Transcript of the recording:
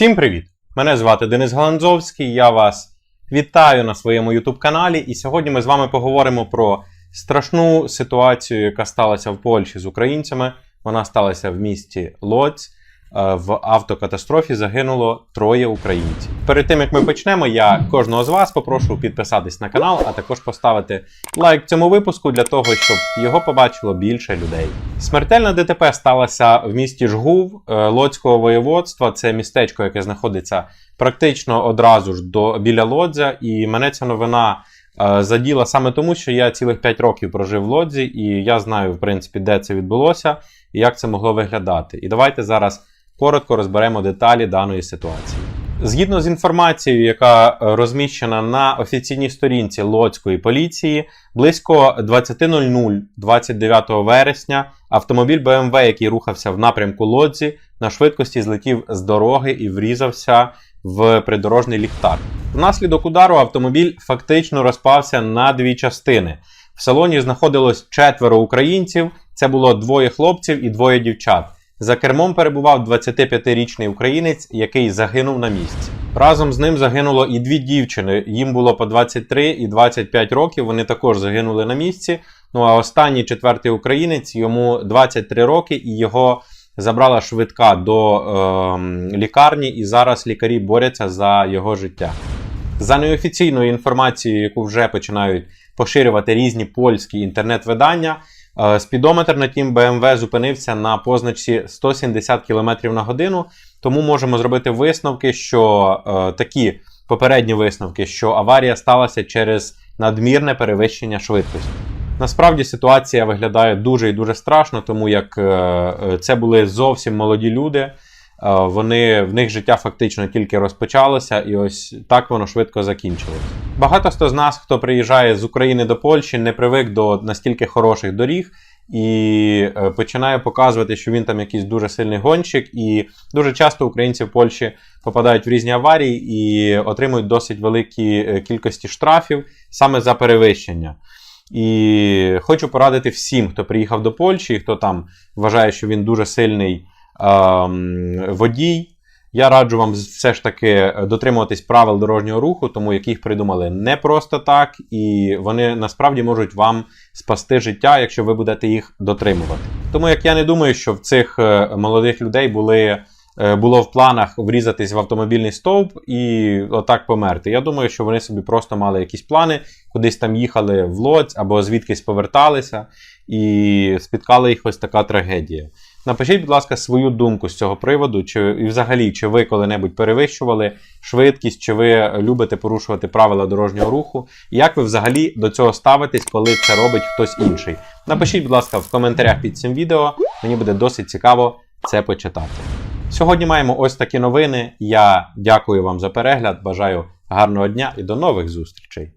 Всім привіт! Мене звати Денис Галанзовський. Я вас вітаю на своєму YouTube каналі. І сьогодні ми з вами поговоримо про страшну ситуацію, яка сталася в Польщі з українцями. Вона сталася в місті Лоць. Е, В автокатастрофі загинуло троє українців. Перед тим як ми почнемо, я кожного з вас попрошу підписатись на канал, а також поставити лайк цьому випуску для того, щоб його побачило більше людей. Смертельна ДТП сталася в місті Жгув е, Лоцького воєводства. Це містечко, яке знаходиться практично одразу ж до біля Лодзя. І мене ця новина е, заділа саме тому, що я цілих 5 років прожив в Лодзі, і я знаю, в принципі, де це відбулося і як це могло виглядати. І давайте зараз коротко розберемо деталі даної ситуації. Згідно з інформацією, яка е, розміщена на офіційній сторінці Лоцької поліції, близько 20.00 29 вересня автомобіль BMW, який рухався в напрямку Лодзі, на швидкості злетів з дороги і врізався в придорожний ліхтар. Внаслідок удару автомобіль фактично розпався на дві частини. В салоні знаходилось четверо українців. Це було двоє хлопців і двоє дівчат. За кермом перебував 25-річний українець, який загинув на місці. Разом з ним загинуло і дві дівчини. Їм було по 23 і 25 років. Вони також загинули на місці. Ну а останній четвертий українець йому 23 роки, і його забрала швидка до е, лікарні, і зараз лікарі борються за його життя. За неофіційною інформацією, яку вже починають поширювати різні польські інтернет-видання, спідометр на тім BMW зупинився на позначці 170 км на годину. Тому можемо зробити висновки, що е, такі попередні висновки, що аварія сталася через надмірне перевищення швидкості. Насправді ситуація виглядає дуже і дуже страшно, тому як е, е, це були зовсім молоді люди. Е, Вони в них життя фактично тільки розпочалося, і ось так воно швидко закінчилось. Багато хто з нас, хто приїжджає з України до Польщі, не привик до настільки хороших доріг і е, починає показувати, що він там якийсь дуже сильний гонщик. І дуже часто українці в Польщі попадають в різні аварії і отримують досить великі е, кількості штрафів саме за перевищення. І хочу порадити всім, хто приїхав до Польщі, хто там вважає, що він дуже сильний ем, водій. Я раджу вам все ж таки дотримуватись правил дорожнього руху, тому як їх придумали не просто так, і вони насправді можуть вам спасти життя, якщо ви будете їх дотримувати. Тому як я не думаю, що в цих е, молодих людей були, е, було в планах врізатись в автомобільний стовп і отак померти. Я думаю, що вони собі просто мали якісь плани, кудись там їхали в Лодзь або звідкись поверталися, і спіткала їх ось така трагедія. Напишіть, будь ласка, свою думку з цього приводу, чи і взагалі, чи ви коли-небудь перевищували швидкість, чи ви любите порушувати правила дорожнього руху, і як ви взагалі до цього ставитесь, коли це робить хтось інший. Напишіть, будь ласка, в коментарях під цим відео, мені буде досить цікаво це почитати. Сьогодні маємо ось такі новини. Я дякую вам за перегляд, бажаю гарного дня і до нових зустрічей.